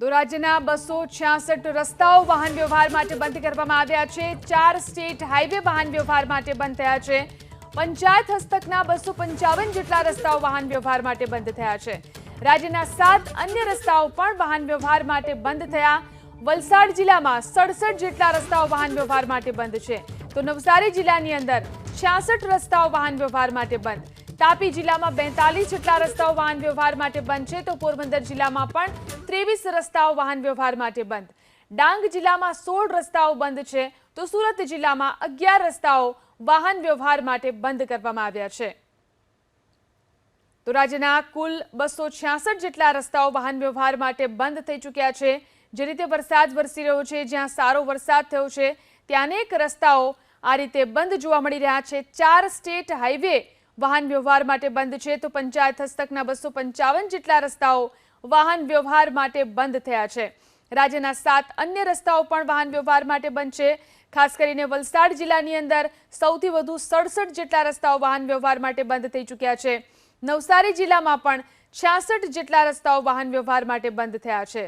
તો રાજ્યના બસો છ્યાસઠ રસ્તાઓ વાહન વ્યવહાર માટે બંધ કરવામાં આવ્યા છે. ચાર સ્ટેટ હાઈવે વાહન વ્યવહાર માટે બંધ થયા છે. પંચાયત હસ્તકના બસો પંચાવન જેટલા રસ્તાઓ વાહન વ્યવહાર માટે બંધ થયા છે. રાજ્યના સાત અન્ય રસ્તાઓ પણ વાહન વ્યવહાર માટે બંધ થયા. વલસાડ જિલ્લામાં સડસઠ જેટલા રસ્તાઓ વાહન વ્યવહાર માટે બંધ છે. તો નવસારી જિલ્લાની અંદર છ્યાસઠ રસ્તાઓ વાહન વ્યવહાર માટે બંધ. તાપી જિલ્લામાં બેતાલીસ જેટલા રસ્તાઓ વાહન વ્યવહાર માટે બંધ છે, તો પોરબંદર જિલ્લામાં પણ ત્રેવીસ રસ્તાઓ વાહન વ્યવહાર માટે બંધ. ડાંગ જિલ્લામાં સોળ રસ્તાઓ બંધ છે, તો સુરત જિલ્લામાં અગિયાર રસ્તાઓ વાહન વ્યવહાર માટે બંધ કરવામાં આવ્યા છે. તો રાજ્યના કુલ બસો જેટલા રસ્તાઓ વાહન વ્યવહાર માટે બંધ થઈ ચૂક્યા છે, જે રીતે વરસાદ વરસી રહ્યો છે, જ્યાં સારો વરસાદ થયો છે, ત્યાં અનેક રસ્તાઓ આ રીતે બંધ જોવા મળી રહ્યા છે. ચાર સ્ટેટ હાઈવે વાહન વ્યવહાર માટે બંધ છે તો પંચાયત હસ્તકના બસો પંચાવન જેટલા રસ્તાઓ વાહન વ્યવહાર માટે બંધ થયા છે. રાજ્યના સાત અન્ય રસ્તાઓ પણ વાહન વ્યવહાર માટે બંધ છે. ખાસ કરીને વલસાડ જિલ્લાની અંદર સૌથી વધુ સડસઠ જેટલા રસ્તાઓ વાહન વ્યવહાર માટે બંધ થઈ ચૂક્યા છે. નવસારી જિલ્લામાં પણ છ્યાસઠ જેટલા રસ્તાઓ વાહન વ્યવહાર માટે બંધ થયા છે.